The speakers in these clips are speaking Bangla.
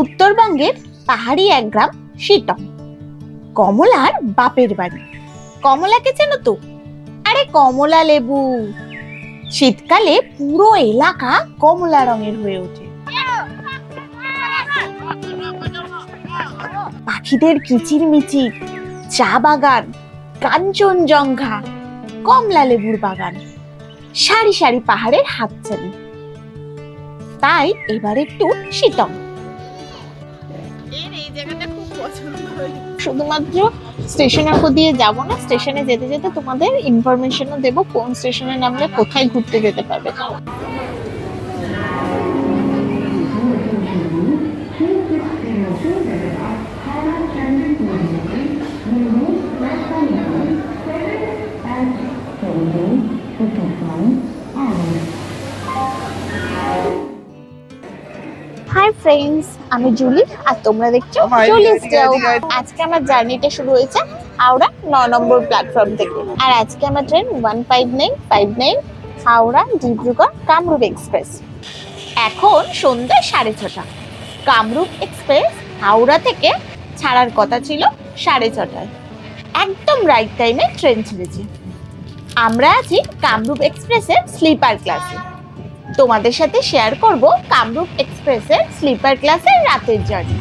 উত্তরবঙ্গের পাহাড়ি এক গ্রাম সিটং কমলার বাপের বাড়ি। কমলাকে চেনো তো? আরে কমলা লেবু। শীতকালে পুরো এলাকা কমলা রঙের হয়ে ওঠে। পাখিদের কিচিরমিচির, চা বাগান, কাঞ্চনজঙ্ঘা, কমলা লেবুর বাগান। সারি সারি পাহাড়ের হাতছানি। তাই এবার একটু শীতম শুধুমাত্র স্টেশনের উপর দিয়ে যাব না। স্টেশনে যেতে যেতে তোমাদের ইনফরমেশনও দেবো কোন স্টেশনে নামলে কোথায় ঘুরতে যেতে পারবে। ফ্রেন্ডস আমি জুলি আর তোমরা দেখছ জুলিস। আজকে আমার জার্নিটা শুরু হয়েছে হাওড়া ন নম্বর প্ল্যাটফর্ম থেকে। আর আজকে আমার train one five nine five nine Howrah Dibrugarh Kamrup Express এখন সন্ধ্যা সাড়ে ছটা। কামরূপ এক্সপ্রেস হাওড়া থেকে ছাড়ার কথা ছিল সাড়ে ছটায়। একদম রাইট টাইমে ট্রেন ছেড়েছে। আমরা আছি কামরূপ এক্সপ্রেসের স্লিপার ক্লাসে তোমাদের সাথে শেয়ার করব কামরূপ এক্সপ্রেসের স্লিপার ক্লাসের রাতের জার্নি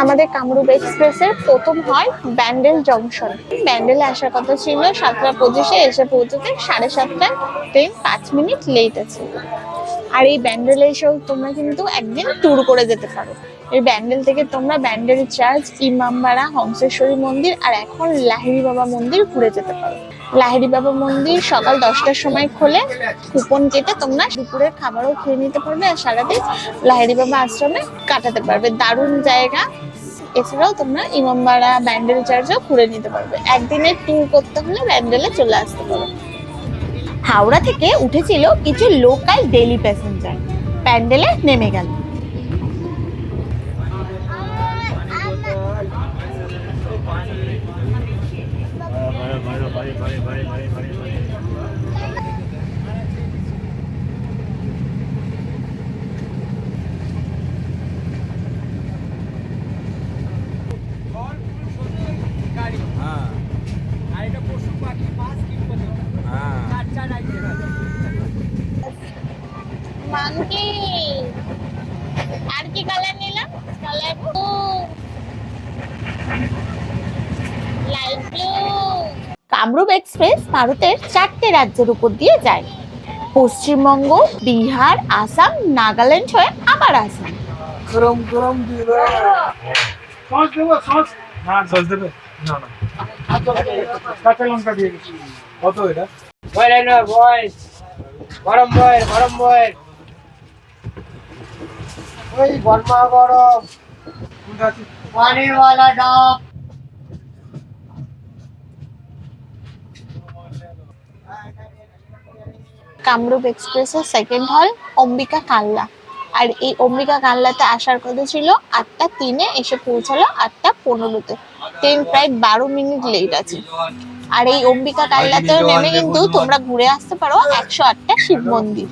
আমাদের কামরূপ এক্সপ্রেসের প্রথম হয় ব্যান্ডেল জংশন। ব্যান্ডেলে আসার কথা ছিল, সাতটা পঁচিশে এসে পৌঁছতে সাড়ে সাতটায় ট্রেন পাঁচ মিনিট লেট আছে। আর এই ব্যান্ডেলে এসেও তোমরা কিন্তু একদিন ট্যুর করে যেতে পারো। এই ব্যান্ডেল থেকে তোমরা ব্যান্ডেল চার্চ ইমামবাড়া হংসেশ্বরী মন্দির আর এখন লাহিড়ি বাবা মন্দির ঘুরে যেতে পারো। লাহিড়ি বাবা মন্দির সকাল দশটার সময় খোলে, কুপন কেটে তোমরা দুপুরের খাবারও খেয়ে নিতে পারবে আর সারাদিন লাহিড়ি বাবা আশ্রমে কাটাতে পারবে। দারুণ জায়গা। এছাড়াও তোমরা ইমামবাড়া ব্যান্ডেল চার্চও ঘুরে নিতে পারবে। একদিনের ট্যুর করতে হলে ব্যান্ডেলে চলে আসতে পারো। হাওড়া থেকে উঠেছিল কিছু লোকাল ডেলি প্যাসেঞ্জার প্যান্ডেলে নেমে গেল। ભાઈ ભાઈ ભાઈ ભાઈ ભાઈ ભાઈ ভারতের চারটে রাজ্যের উপর দিয়ে যায়। পশ্চিমবঙ্গ বিহার আসাম নাগাল্যান্ড হয়ে আবার আসাম। গরম গরম দিবে সস দেবো সস। না সস দেবে। না না। কাঁচা লঙ্কা দিয়ে দিচ্ছি। কত এটা? বয় রাইনা বয়। গরম বয় গরম বয়। ওই গরমা? পানিওয়ালা ডাব। কামরূপ এক্সপ্রেসের সেকেন্ড হল অম্বিকা কাল্লা। আর এই অম্বিকা কাল্লাতে আসার কথা ছিল আটটা তিনে এসে পৌঁছালো আটটা পনেরোতে। ট্রেন প্রায় বারো মিনিট লেট আছে। আর এই অম্বিকা কাল্লাতেও নেমে কিন্তু তোমরা ঘুরে আসতে পারো একশো আটটা শিব মন্দির।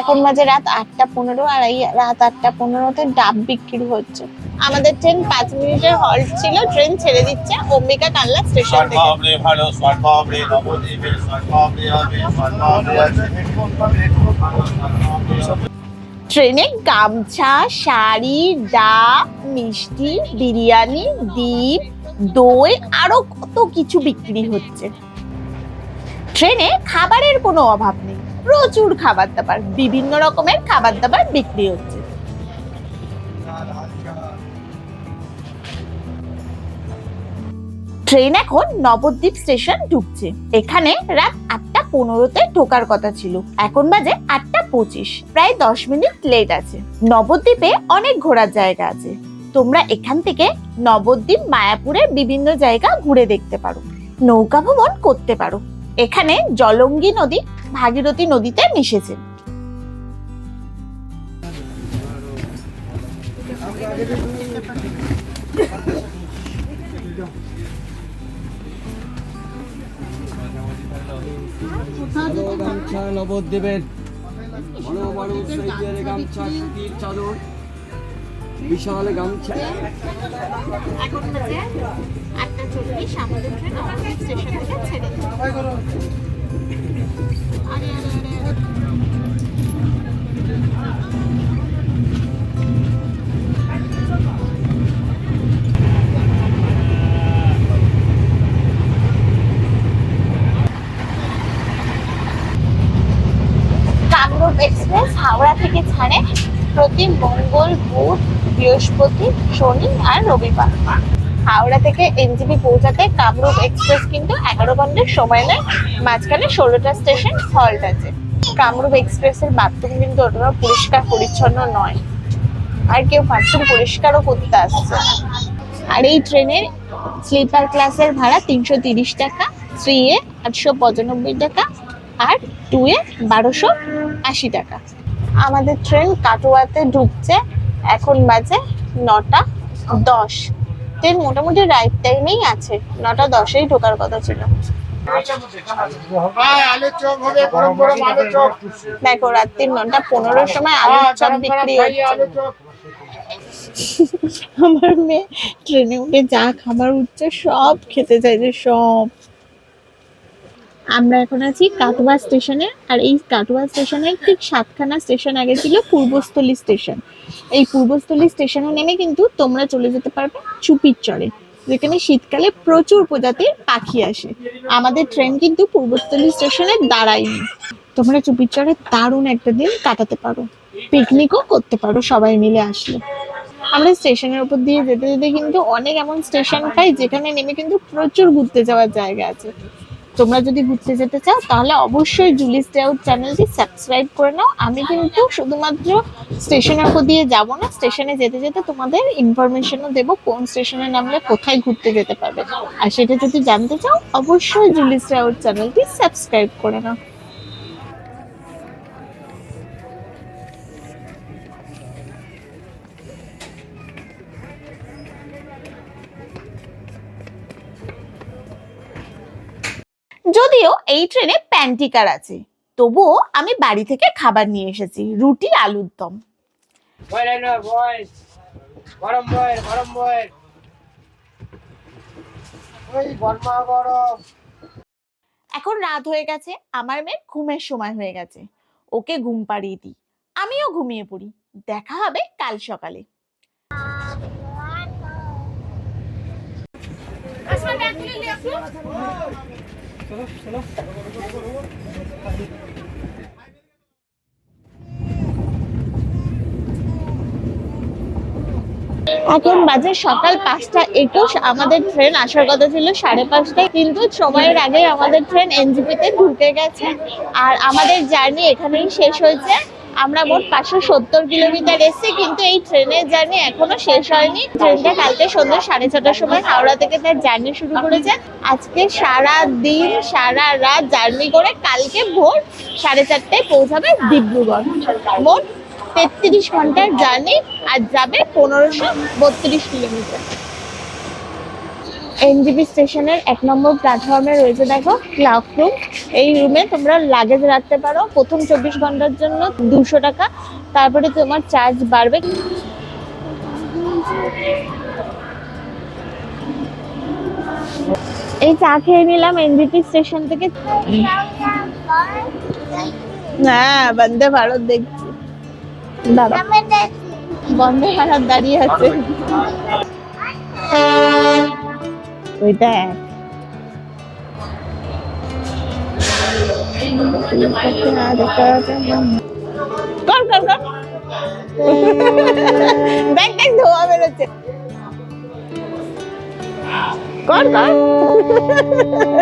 এখন বাজে রাত আটটা পনেরো আর এই রাত আটটা পনেরোতে ডাব বিক্রি হচ্ছে। আমাদের ট্রেন পাঁচ মিনিটের হল্ট ছিল ট্রেন ছেড়ে দিচ্ছে অম্বিকা কাল্লা স্টেশন ট্রেনে গামছা শাড়ি ডাব মিষ্টি বিরিয়ানি ডিম দই আরও কত কিছু বিক্রি হচ্ছে। ট্রেনে খাবারের কোনো অভাব নেই। প্রচুর খাবার দাবার বিভিন্ন রকমের খাবার দাবার বিক্রি হচ্ছে। ট্রেন এখন নবদ্বীপ স্টেশন ঢুকছে। এখানে রাত আটটা পনেরোতে ঢোকার কথা ছিল। এখন বাজে আটটা পঁচিশ। প্রায় দশ মিনিট লেট আছে। নবদ্বীপে অনেক ঘোরার জায়গা আছে। তোমরা এখান থেকে নবদ্বীপ, মায়াপুরের বিভিন্ন জায়গা ঘুরে দেখতে পারো। নৌকা ভ্রমণ করতে পারো। এখানে জলঙ্গি নদী ভাগীরথী নদীতে মিশেছে। নবদ্বীপের বড় বড় গামছা বিশাল গামছা। আটটা চল্লিশ আমাদের ট্রেন স্টেশন থেকে ছেড়ে হাওড়া থেকে ছাড়ে প্রতি মঙ্গল বুধ, বৃহস্পতি, শনি আর রবিবার। হাওড়া থেকে এনজিপি পৌঁছাতে কামরূপ এক্সপ্রেস কিন্তু এগারো ঘণ্টার সময় নেয়। মাঝখানে ষোলোটা স্টেশন, হল্ট আছে। কামরূপ এক্সপ্রেসের বাথরুম কিন্তু অতটা পরিষ্কার পরিচ্ছন্ন নয়। আর কেউ বাথরুম পরিষ্কারও করতে আসছে। আর এই ট্রেনের স্লিপার ক্লাসের ভাড়া তিনশো তিরিশ টাকা থ্রি এ আটশো পঁচানব্বই টাকা আর টু এ বারোশো আশি টাকা। আমাদের ট্রেন কাটোয়াতে ঢুকছে। এখন বাজে নটা দশ। ট্রেন মোটামুটি রাইট টাইমেই আছে। নটা দশেই ঢোকার কথা ছিল। দেখো রাত্রি নটা পনেরোর সময় আলুর চপ বিক্রি আমার মেয়ে ট্রেনে উঠে যা খাবার উঠছে সব খেতে চাইছে সব। আমরা এখন আছি কাটোয়া স্টেশনে, আর এই কাটোয়া স্টেশনের ঠিক সাতখানা স্টেশন আগে ছিল পূর্বস্থলী স্টেশন। এই পূর্বস্থলী স্টেশনে নেমে কিন্তু তোমরা চলে যেতে পারবে চুপির চরে, যেখানে শীতকালে প্রচুর প্রজাতির পাখি আসে। আমাদের ট্রেন কিন্তু পূর্বস্থলী স্টেশনে দাঁড়ায়নি। তোমরা চুপির চরে দারুণ একটা দিন কাটাতে পারো পিকনিকও করতে পারো, সবাই মিলে আসলে। আমরা স্টেশনের উপর দিয়ে যেতে যেতে কিন্তু অনেক এমন স্টেশন পাই যেখানে নেমে কিন্তু প্রচুর ঘুরতে যাওয়ার জায়গা আছে। তোমরা যদি ঘুরতে যেতে চাও, তাহলে অবশ্যই জুলিস স্টাউট চ্যানেলটি সাবস্ক্রাইব করে নাও। আমি কিন্তু শুধুমাত্র স্টেশনের উপর দিয়ে যাব না, স্টেশনে যেতে যেতে তোমাদের ইনফরমেশনও দেবো, কোন স্টেশনে নামলে কোথায় ঘুরতে যেতে পারবে। আর সেটা যদি জানতে চাও, অবশ্যই জুলিস স্টাউট চ্যানেলটি সাবস্ক্রাইব করে নাও। যদিও এই ট্রেনে প্যান্টিকার আছে। তবুও আমি বাড়ি থেকে খাবার নিয়ে এসেছি রুটি আলুর দম। বয় না বয় গরম বয় গরম বয় ওই গরমা গরম। এখন রাত হয়ে গেছে আমার মেয়ের ঘুমের সময় হয়ে গেছে। ওকে ঘুম পাড়িয়ে দিই আমিও ঘুমিয়ে পড়ি। দেখা হবে কাল সকালে। আসলে ব্যাগ নিয়ে আসো এখন বাজে সকাল পাঁচটা একুশ। আমাদের ট্রেন আসার কথা ছিল সাড়ে পাঁচটায়, কিন্তু সময়ের আগে আমাদের ট্রেন এনজিপিতে ঢুকে গেছে। আর আমাদের জার্নি এখানেই শেষ হয়েছে। আমরা মোট পাঁচশো সত্তর কিলোমিটার এসেছি, কিন্তু এই ট্রেনের জার্নি এখনও শেষ হয়নি। ট্রেনটা কালকে সন্ধ্যা সাড়ে ছটার সময় হাওড়া থেকে তার জার্নি শুরু করেছে। আজকে সারা দিন, সারা রাত জার্নি করে কালকে ভোর সাড়ে চারটায় পৌঁছাবে ডিব্রুগড়। মোট তেত্রিশ ঘণ্টার জার্নি আর যাবে পনেরোশো বত্রিশ কিলোমিটার। এনজিপি স্টেশনের এক নম্বর প্ল্যাটফর্মে রয়েছে দেখো ক্লাব রুম এই রুমে তোমরা লাগেজ রাখতে পারো। প্রথম চব্বিশ ঘণ্টার জন্য দুশো টাকা। তারপরে তোমার চার্জ বাড়বে। এই চা খেয়ে নিলাম এনজিপি স্টেশন থেকে। হ্যাঁ বন্দে ভারত দেখছি। বন্দে ভারত দাঁড়িয়ে আছে। কর কর কর। দেখ দেখ ধোয়া বেরোচ্ছে। কর কর।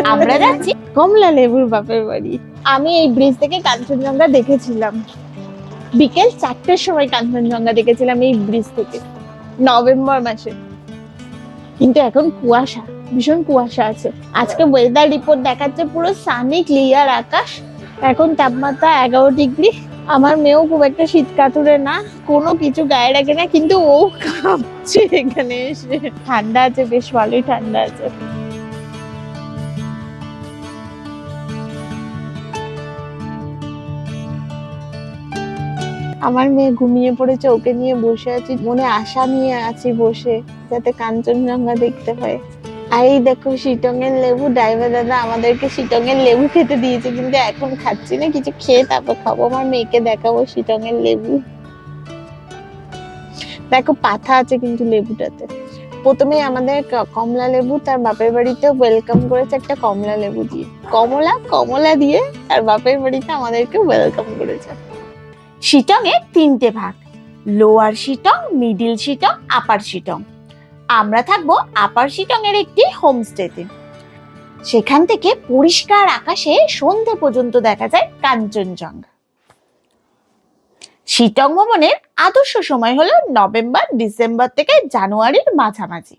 আমরা যাচ্ছি। কমলা লেবুর বাপের বাড়ি। আমি এই ব্রিজ থেকে কাঞ্চনজঙ্ঘা দেখেছিলাম। বিকেল চারটের সময় কাঞ্চনজঙ্ঘা দেখেছিলাম এই ব্রিজ থেকে। নভেম্বর মাসে। কিন্তু এখন কুয়াশা। ভীষণ কুয়াশা আছে। আজকে ওয়েদার রিপোর্ট দেখাচ্ছে পুরো সানি ক্লিয়ার আকাশ। এখন তাপমাত্রা এগারো ডিগ্রি। আমার মেয়েও খুব একটা শীত কাতুরে না, কোনো কিছু গায়ে রাখে না, কিন্তু ও কাঁপছে এখানে এসে। ঠান্ডা আছে, বেশ ভালোই ঠান্ডা আছে। আমার মেয়ে ঘুমিয়ে পড়েছে, ওকে নিয়ে বসে আছি, মনে আশা নিয়ে আছি বসে, যাতে কাঞ্চনজঙ্ঘা দেখতে পাই আর এই দেখো শিটং এর লেবু ড্রাইভার দাদা আমাদেরকে শিটং এর লেবু খেতে দিয়েছে, কিন্তু এখন খাচ্ছি না, কিছু খেয়ে তারপর খাব, আমার মেয়েকে দেখাবো শিটং এর লেবু। দেখো, পাতা আছে কিন্তু লেবুটাতে। প্রথমে আমাদের কমলা লেবু, তার বাপের বাড়িতে ওয়েলকাম করেছে একটা কমলা লেবু দিয়ে। কমলা কমলা দিয়ে তার বাপের বাড়িতে আমাদেরকে ওয়েলকাম করেছে। শিটং এর তিনটে ভাগ lower Sittong middle Sittong upper Sittong আমরা থাকব আপার শিটং এর একটি হোমস্টেতে। সেখান থেকে পরিষ্কার আকাশে সন্ধে পর্যন্ত দেখা যায় কাঞ্চনজঙ্ঘা। শিটং ভ্রমণের আদর্শ সময় হলো নভেম্বর, ডিসেম্বর থেকে জানুয়ারির মাঝামাঝি।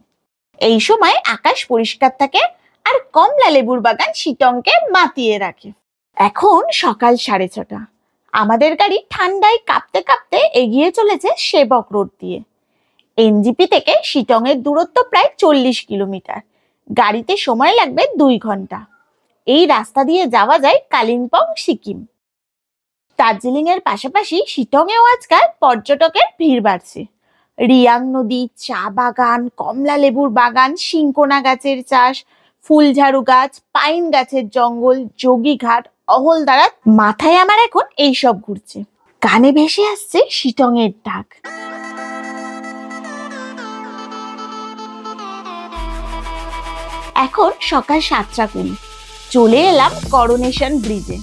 এই সময় আকাশ পরিষ্কার থাকে আর কমলা লেবুর বাগান শিটংকে মাতিয়ে রাখে। এখন সকাল সাড়ে ছটা। আমাদের গাড়ি ঠান্ডায় কাঁপতে কাঁপতে এগিয়ে চলেছে সেবক রোড দিয়ে। এনজিপি থেকে শিটং এর দূরত্ব প্রায় চল্লিশ কিলোমিটার। গাড়িতে সময় লাগবে দুই ঘণ্টা। এই রাস্তা দিয়ে যাওয়া যায় কালিম্পং, সিকিম। দার্জিলিং এর পাশাপাশি শিটং এও আজকাল পর্যটকের ভিড় বাড়ছে। রিয়াং নদী, চা বাগান, কমলা লেবুর বাগান সিংকোনা গাছের চাষ, ফুলঝাড়ু গাছ, পাইন গাছের জঙ্গল যোগীঘাট অহলদারা মাথায় আমার এখন এইসব ঘুরছে। কানে ভেসে আসছে শিটং এর ডাক। এখন সকাল সাতটা কুড়ি। চলে এলাম করোনেশন ব্রিজে।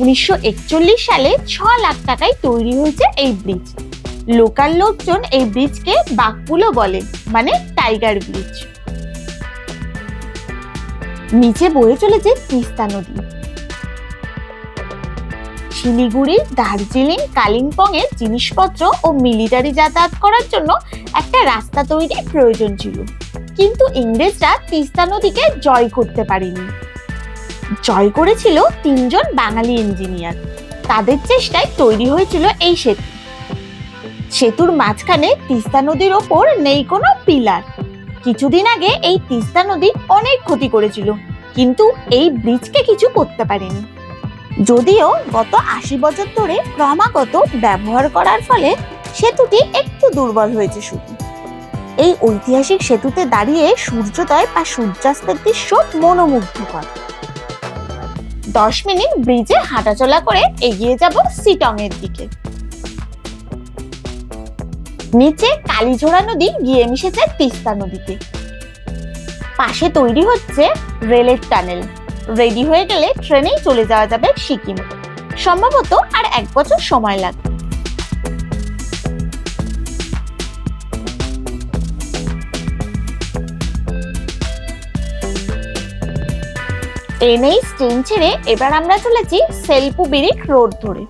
উনিশশো একচল্লিশ সালে ছ লাখ টাকায় তৈরি হয়েছে এই ব্রিজ। লোকাল লোকজন এই ব্রিজকে বাকপুলো বলে মানে টাইগার ব্রিজ। নিচে বয়ে চলেছে তিস্তা নদী। শিলিগুড়ি, দার্জিলিং কালিম্পং এর জিনিসপত্র ও মিলিটারি যাতায়াত করার জন্য একটা রাস্তা তৈরির প্রয়োজন ছিল। কিন্তু ইংরেজরা তিস্তা নদীকে জয় করতে পারেনি। জয় করেছিল তিনজন বাঙালি ইঞ্জিনিয়ার। তাদের চেষ্টায় তৈরি হয়েছিল এই সেতু। সেতুর মাঝখানে তিস্তা নদীর ওপর নেই কোনো পিলার। কিছুদিন আগে এই তিস্তা নদী অনেক ক্ষতি করেছিল, কিন্তু এই ব্রিজকে কিছু করতে পারেনি। যদিও গত আশি বছর ধরে ক্রমাগত ব্যবহার করার ফলে সেতুটি একটু দুর্বল হয়েছে শুধু। এই ঐতিহাসিক সেতুতে দাঁড়িয়ে সূর্যোদয় বা সূর্যাস্তের দৃশ্য মনোমুগ্ধকর। দশ মিনিট ব্রিজে হাঁটাচলা করে এগিয়ে যাব সিটং এর দিকে। নিচে কালীঝোড়া নদী গিয়ে মিশেছে তিস্তা নদীতে। পাশে তৈরি হচ্ছে রেলের টানেল। রেডি হয়ে গেলে ট্রেনেই চলে যাওয়া যাবে সিকিম। সম্ভবত আর এক বছর সময় লাগবে। এনএইচ ট্রেন ছেড়ে এবার আমরা চলেছি সেলপু বিরিক রোড ধরে।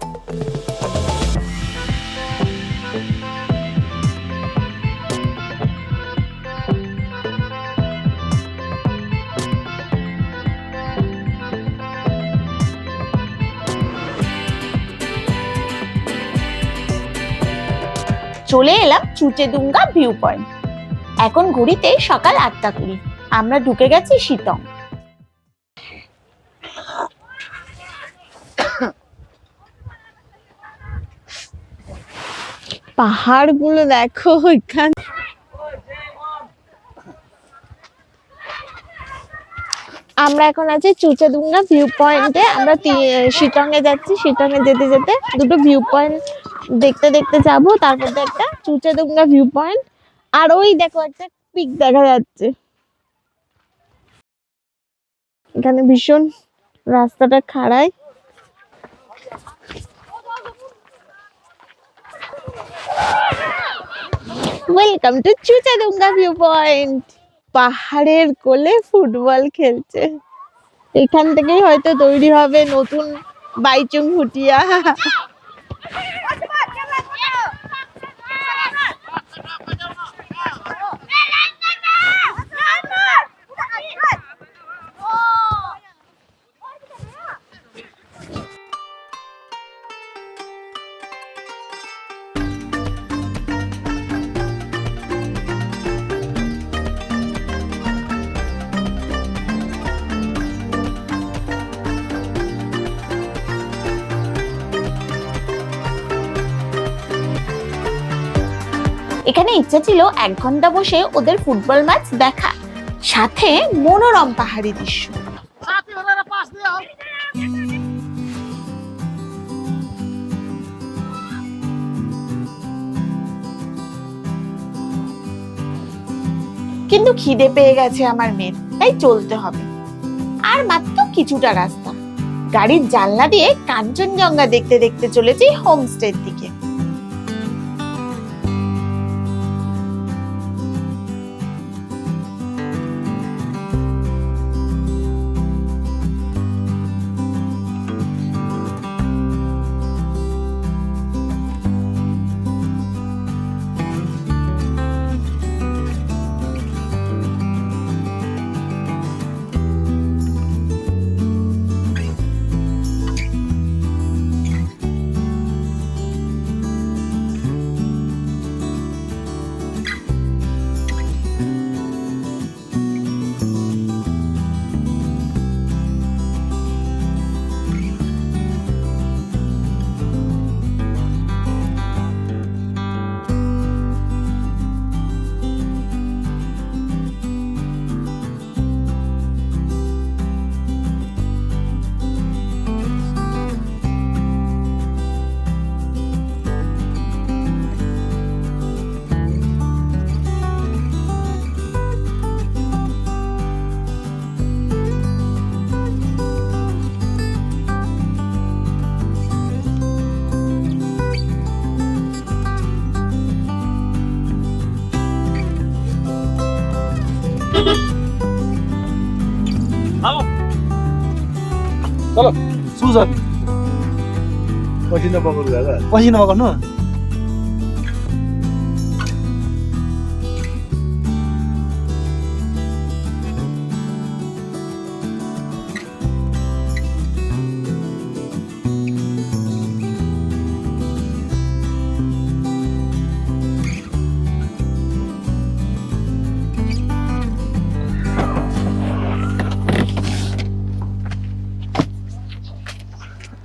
চলে এলাম চুচেদুঙ্গা ভিউ পয়েন্ট এখন ঘড়িতে সকাল আটটা কুড়ি। আমরা ঢুকে গেছি শীতং। পাহাড়গুলো দেখো এখান আমরা এখন আছি চুচাদুঙ্গা ভিউ পয়েন্টে আমরা শিটং এ যাচ্ছি। শিটং এ যেতে যেতে দুটো ভিউ পয়েন্ট দেখতে দেখতে যাব। তার মধ্যে একটা চুচাদুঙ্গা ভিউ পয়েন্ট আর ওই দেখো একটা পিক দেখা যাচ্ছে। এখানে ভীষণ রাস্তাটা খাড়াই। Welcome to Chuchadunga view point পাহাড়ের কোলে ফুটবল খেলছে। এখান থেকেই হয়তো তৈরি হবে নতুন বাইচুং ভুটিয়া। এখানে ইচ্ছা ছিল এক ঘণ্টা বসে ওদের ফুটবল ম্যাচ দেখা। সাথে মনোরম পাহাড়ি দৃশ্য। কিন্তু খিদে পেয়ে গেছে আমার মেয়ের তাই চলতে হবে। আর মাত্র কিছুটা রাস্তা। গাড়ির জানলা দিয়ে কাঞ্চনজঙ্ঘা দেখতে দেখতে চলেছি হোমস্টের দিকে। तल पसिना पसिना पकाउनु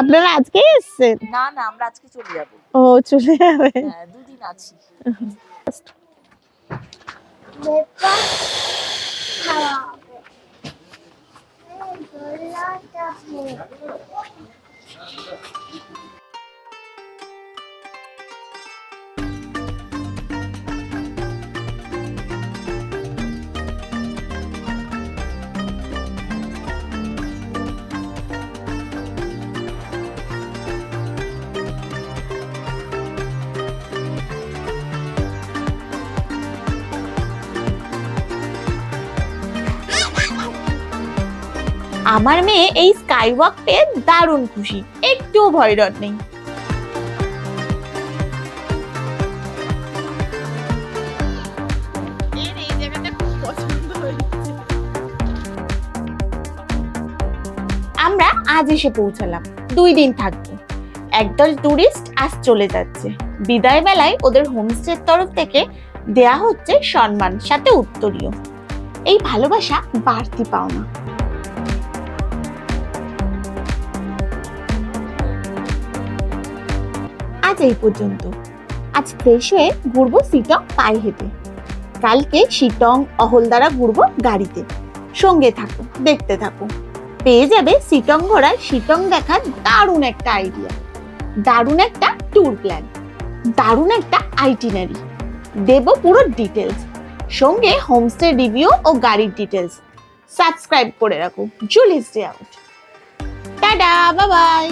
আপনারা আজকে এসেছেন? না না আমরা আজকে চলে যাব। ও চলে যাবে। হ্যাঁ দুদিন আছি। আমার মেয়ে এই স্কাই ওয়াক পেয়ে দারুণ খুশি। একটুও ভয় ডর নেই আমরা আজ এসে পৌঁছালাম। দুই দিন থাকব। একদল টুরিস্ট আজ চলে যাচ্ছে। বিদায় বেলায় ওদের হোমস্টের তরফ থেকে দেয়া হচ্ছে সম্মান সাথে উত্তরীয়। এই ভালোবাসা বাড়তি পাওনা। আজ এই পর্যন্ত। আজ ফ্রেশ হয়ে ঘুরবো সিটং পায়ে হেঁটে। কালকে শিটং অহলদারা ঘুরবো গাড়িতে। সঙ্গে থাকো, দেখতে থাকো। পেয়ে যাবে সিটং ঘোরার সিটং দেখার দারুণ একটা আইডিয়া দারুণ একটা ট্যুর প্ল্যান দারুণ একটা আইটিনারি দেব পুরো ডিটেলস সঙ্গে হোমস্টে রিভিউ ও গাড়ির ডিটেলস সাবস্ক্রাইব করে রাখো। Julie's day out tata bye bye